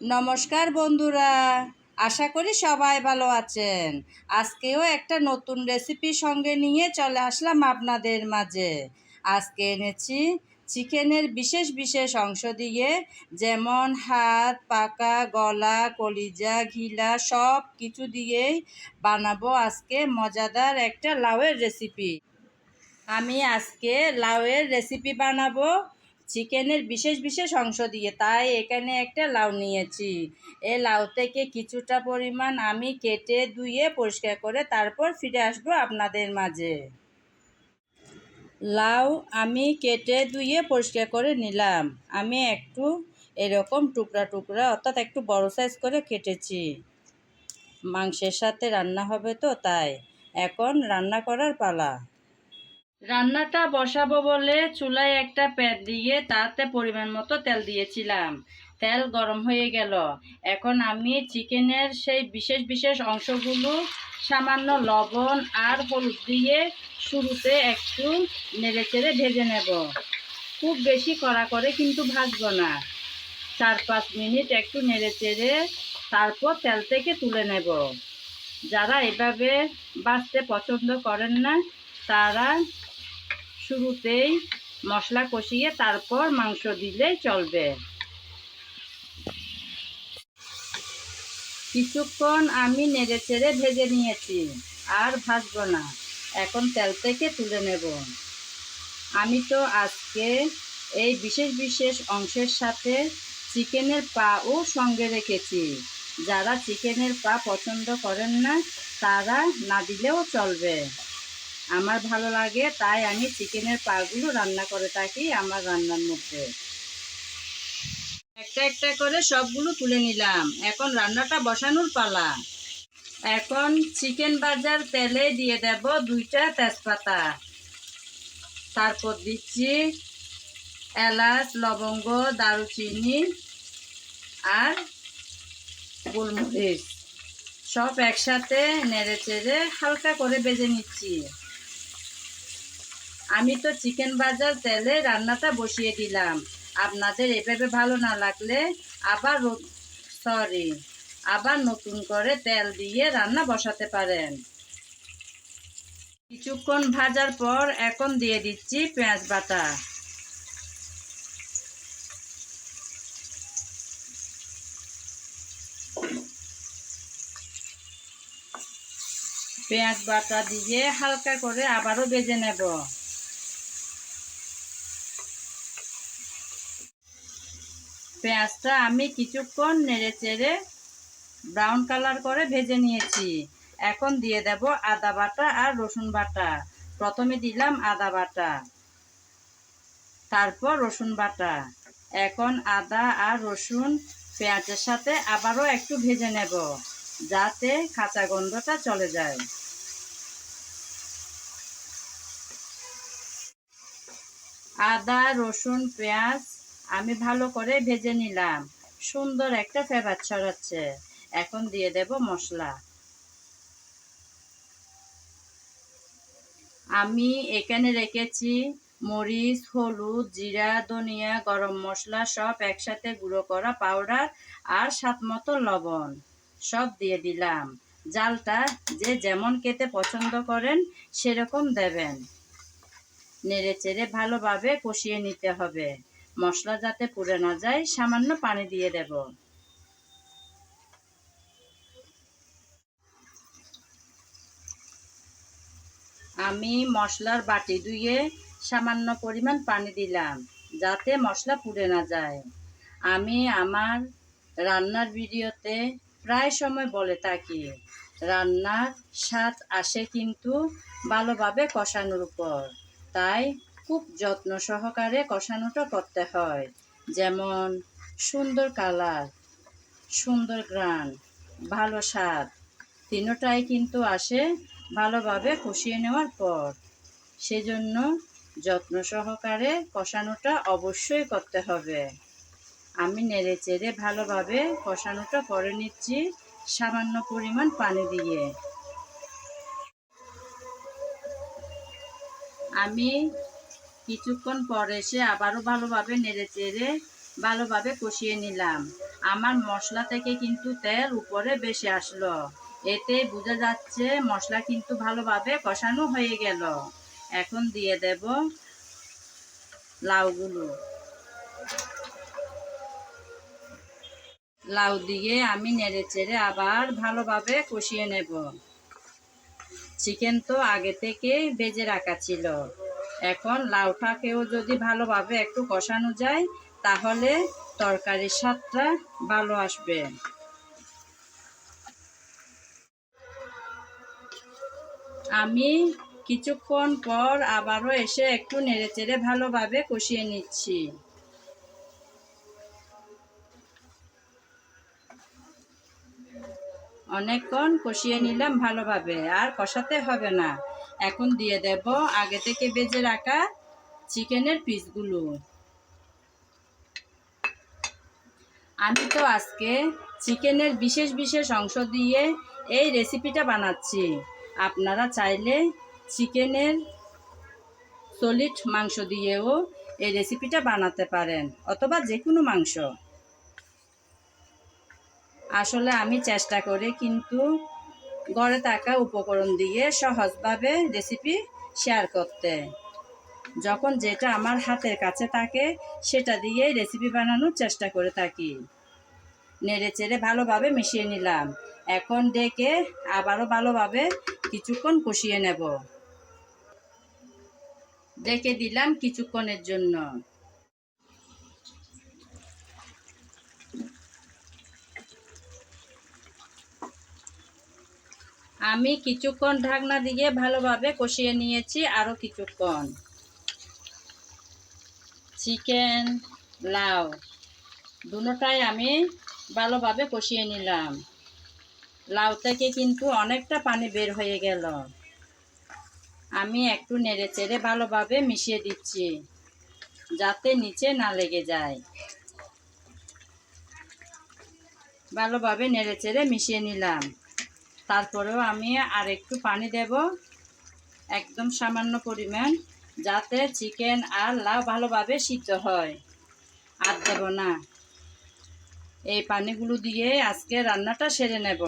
নমস্কার বন্ধুরা, আশা করি সবাই ভালো আছেন। আজকেও একটা নতুন রেসিপি সঙ্গে নিয়ে চলে আসলাম আপনাদের মাঝে। আজকে এনেছি চিকেনের বিশেষ বিশেষ অংশ দিয়ে যেমন হাত, পাকা, গলা, কলিজা, ঘিলা সব কিছু দিয়েই বানাবো আজকে মজাদার একটা লাউয়ের রেসিপি আমি আজকে লাউয়ের রেসিপি বানাবো। চিকেনের বিশেষ বিশেষ অংশ দিয়ে, তাই এখানে একটা লাউ নিয়েছি। এই লাউ থেকে কিছুটা পরিমাণ আমি কেটে ধুয়ে পরিষ্কার করে তারপর ফিরে আসব আপনাদের মাঝে। লাউ আমি কেটে ধুয়ে পরিষ্কার করে নিলাম। আমি একটু এরকম টুকরা টুকরা, অর্থাৎ একটু বড় সাইজ করে কেটেছি। মাংসের সাথে রান্না হবে তো, তাই। এখন রান্না করার পালা। রান্নাটা বসাবো বলে চুলায় একটা প্যাট দিয়ে তাতে পরিমাণ মতো তেল দিয়েছিলাম। তেল গরম হয়ে গেল। এখন আমি চিকেনের সেই বিশেষ বিশেষ অংশগুলো, সামান্য লবণ আর হলুদ দিয়ে শুরুতে একটু নেড়েচেড়ে ভেজে নেব। খুব বেশি কড়া করে কিন্তু ভাজবো না। চার পাঁচ মিনিট একটু নেড়েচেড়ে তারপর তেল থেকে তুলে নেব। যারা এভাবে বাঁচতে পছন্দ করেন না, তারা শুরুতেই মশলা কষিয়ে তারপর মাংস দিলে চলবে। কিছুক্ষণ আমি নেড়ে চেড়ে ভেজে নিয়েছি, আর ভাজবো না। এখন তেল থেকে তুলে নেব। আমি তো আজকে এই বিশেষ বিশেষ অংশের সাথে চিকেনের পাও সঙ্গে রেখেছি। যারা চিকেনের পা পছন্দ করেন না, তারা না দিলেও চলবে। আমার ভালো লাগে, তাই আমি চিকেনের পাগুলো রান্না করে থাকি আমার রান্নার মধ্যে। একটা একটা করে সবগুলো তুলে নিলাম। এখন রান্নাটা বসানোর পালা। এখন চিকেন বাজার তেলে দিয়ে দেব দুইটা তেজপাতা। তারপর দিচ্ছি এলাচ, লবঙ্গ, দারুচিনি আর গোলমরিচ। সব একসাথে নেড়ে চেড়ে হালকা করে বেজে নিচ্ছি। আমি তো চিকেন বাজার তেলে রান্নাটা বসিয়ে দিলাম। আপনাদের এভাবে ভালো না লাগলে আবার সরি আবার নতুন করে তেল দিয়ে রান্না বসাতে পারেন। কিছুক্ষণ ভাজার পর এখন দিয়ে দিচ্ছি পেঁয়াজ বাটা। পেঁয়াজ বাটা দিয়ে হালকা করে আবারও বেজে নেব। পেঁয়াজটা আমি কিছুক্ষণ নেড়ে চেড়ে ব্রাউন কালার করে ভেজে নিয়েছি। এখন দিয়ে দেব আদা বাটা আর রসুন বাটা। প্রথমে দিলাম আদা বাটা। তারপর রসুন বাটা। এখন আদা আর রসুন পেঁয়াজের সাথে আবারও একটু ভেজে নেব, যাতে কাঁচা গন্ধটা চলে যায়। আদা, রসুন, পেঁয়াজ আমি ভালো করে ভেজে নিলাম। সুন্দর একটা ফেভার ছড়াচ্ছে। এখন দিয়ে দেব মশলা। আমি এখানে রেখেছি মরিচ, হলুদ, জিরা, ধনিয়া, গরম মশলা সব একসাথে গুঁড়ো করা পাউডার আর স্বাদ মতো লবণ সব দিয়ে দিলাম। জালটা যে যেমন খেতে পছন্দ করেন সেরকম দেবেন। নেড়ে চেড়ে ভালোভাবে কষিয়ে নিতে হবে। মশলা যাতে পুড়ে না যায়, সামান্য পানি দিয়ে দেব। আমি মশলার বাটি ধুয়ে সামান্য পরিমাণ পানি দিলাম, যাতে মশলা পুড়ে না যায়। আমি আমার রান্নার ভিডিওতে প্রায় সময় বলে থাকি, রান্নার স্বাদ আসে কিন্তু ভালোভাবে কষানোর উপর। তাই খুব যত্ন সহকারে কষানোটা করতে হয়। যেমন, সুন্দর কালার, সুন্দর গ্রান, ভালো স্বাদ, তিনোটাই কিন্তু আসে ভালোভাবে কষিয়ে নেওয়ার পর। সেজন্য যত্ন সহকারে কষানোটা অবশ্যই করতে হবে। আমি নেড়ে চেড়ে ভালোভাবে কষানোটা করে নিচ্ছি সামান্য পরিমাণ পানি দিয়ে। আমি কিছুক্ষণ পর এসে আবারও ভালোভাবে নেড়ে চেড়ে ভালোভাবে কষিয়ে নিলাম। আমার মশলা থেকে কিন্তু তেল উপরে বেশি আসলো। এতে বোঝা যাচ্ছে মশলা কিন্তু ভালোভাবে কষানো হয়ে গেল। এখন দিয়ে দেব লাউগুলো। লাউ দিয়ে আমি নেড়ে চেড়ে আবার ভালোভাবে কষিয়ে নেব। চিকেন তো আগে থেকে বেজে রাখা ছিল। এখন লাউটাকেও যদি ভালোভাবে একটু কষানো যায়, তাহলে তরকারির স্বাদটা ভালো আসবে। আমি কিছুক্ষণ পর আবারও এসে একটু নেড়েচেড়ে ভালোভাবে কষিয়ে নিচ্ছি। অনেকক্ষণ কষিয়ে নিলাম ভালোভাবে, আর কষাতে হবে না। এখন দিয়ে দেব আগে থেকে বেজে রাখা চিকেনের পিসগুলো। আমি তো আজকে চিকেনের বিশেষ বিশেষ অংশ দিয়ে এই রেসিপিটা বানাচ্ছি। আপনারা চাইলে চিকেনের সলিড মাংস দিয়েও এই রেসিপিটা বানাতে পারেন, অথবা যে কোনো মাংস। আসলে আমি চেষ্টা করে কিন্তু ঘরে থাকা উপকরণ দিয়ে সহজভাবে রেসিপি শেয়ার করতে। যখন যেটা আমার হাতের কাছে থাকে, সেটা দিয়েই রেসিপি বানানোর চেষ্টা করে থাকি। নেড়ে চেড়ে ভালোভাবে মিশিয়ে নিলাম। এখন ডেকে আবারও ভালোভাবে কিছুক্ষণ কষিয়ে নেব। ডেকে দিলাম কিছুক্ষণের জন্য। আমি কিছুক্ষণ ঢাকনা দিয়ে ভালোভাবে কষিয়ে নিয়েছি আরও কিছুক্ষণ। চিকেন লাউ, দুটোটাই আমি ভালোভাবে কষিয়ে নিলাম। লাউ থেকে কিন্তু অনেকটা পানি বের হয়ে গেল। আমি একটু নেড়ে চেড়ে ভালোভাবে মিশিয়ে দিচ্ছি, যাতে নিচে না লেগে যায়। ভালোভাবে নেড়ে চেড়ে মিশিয়ে নিলাম। তারপরেও আমি আর একটু পানি দেব, একদম সামান্য পরিমাণ, যাতে চিকেন আর লাউ ভালোভাবে সিদ্ধ হয়। আর দেব না। এই পানিগুলো দিয়ে আজকে রান্নাটা সেরে নেব।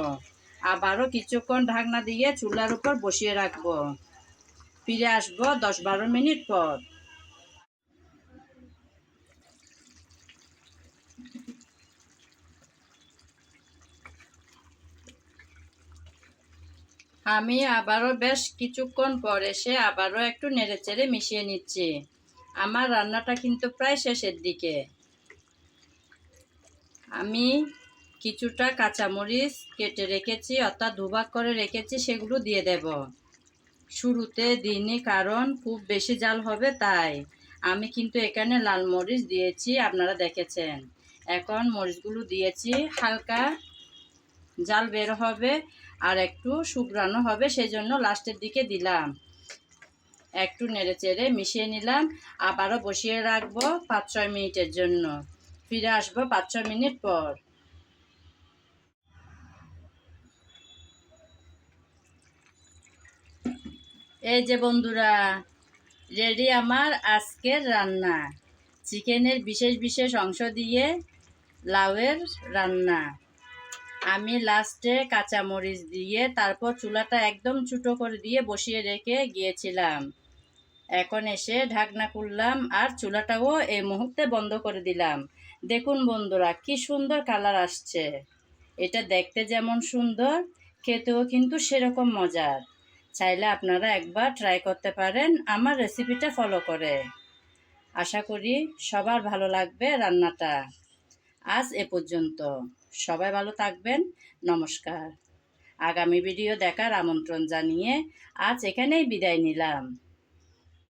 আবারও কিছুক্ষণ ঢাকনা দিয়ে চুলার উপর বসিয়ে রাখব। ফিরে আসব দশ বারো মিনিট পর। আমি আবারও বেশ কিছুক্ষণ পর এসে আবারও একটু নেড়েচেড়ে মিশিয়ে নিচ্ছি। আমার রান্নাটা কিন্তু প্রায় শেষের দিকে। আমি কিছুটা কাঁচামরিচ কেটে রেখেছি, অর্থাৎ দুভাগ করে রেখেছি, সেগুলো দিয়ে দেব। শুরুতে দিইনি, কারণ খুব বেশি জাল হবে তাই। আমি কিন্তু এখানে লাল মরিচ দিয়েছি, আপনারা দেখেছেন। এখন মরিচগুলো দিয়েছি, হালকা জাল বের হবে। আর একটু শুকরানো হবে সেই জন্য লাস্টের দিকে দিলাম। একটু নেড়ে চেড়ে মিশিয়ে নিলাম। আবারও বসিয়ে রাখব পাঁচ ছয় মিনিটের জন্য। ফিরে আসব পাঁচ ছয় মিনিট পর। এই যে বন্ধুরা, রেডি আমার আজকের রান্না। চিকেনের বিশেষ বিশেষ অংশ দিয়ে লাউয়ের রান্না। আমি লাস্টে কাঁচামরিচ দিয়ে তারপর চুলাটা একদম ছোটো করে দিয়ে বসিয়ে রেখে গিয়েছিলাম। এখন এসে ঢাকনা খুললাম আর চুলাটাও এই মুহূর্তে বন্ধ করে দিলাম। দেখুন বন্ধুরা, কি সুন্দর কালার আসছে। এটা দেখতে যেমন সুন্দর, খেতেও কিন্তু সেরকম মজার। চাইলে আপনারা একবার ট্রাই করতে পারেন আমার রেসিপিটা ফলো করে। আশা করি সবার ভালো লাগবে রান্নাটা। আজ এ পর্যন্ত। সবাই ভালো থাকবেন। নমস্কার। আগামী ভিডিও দেখার আমন্ত্রণ জানিয়ে আজ এখানেই বিদায় নিলাম।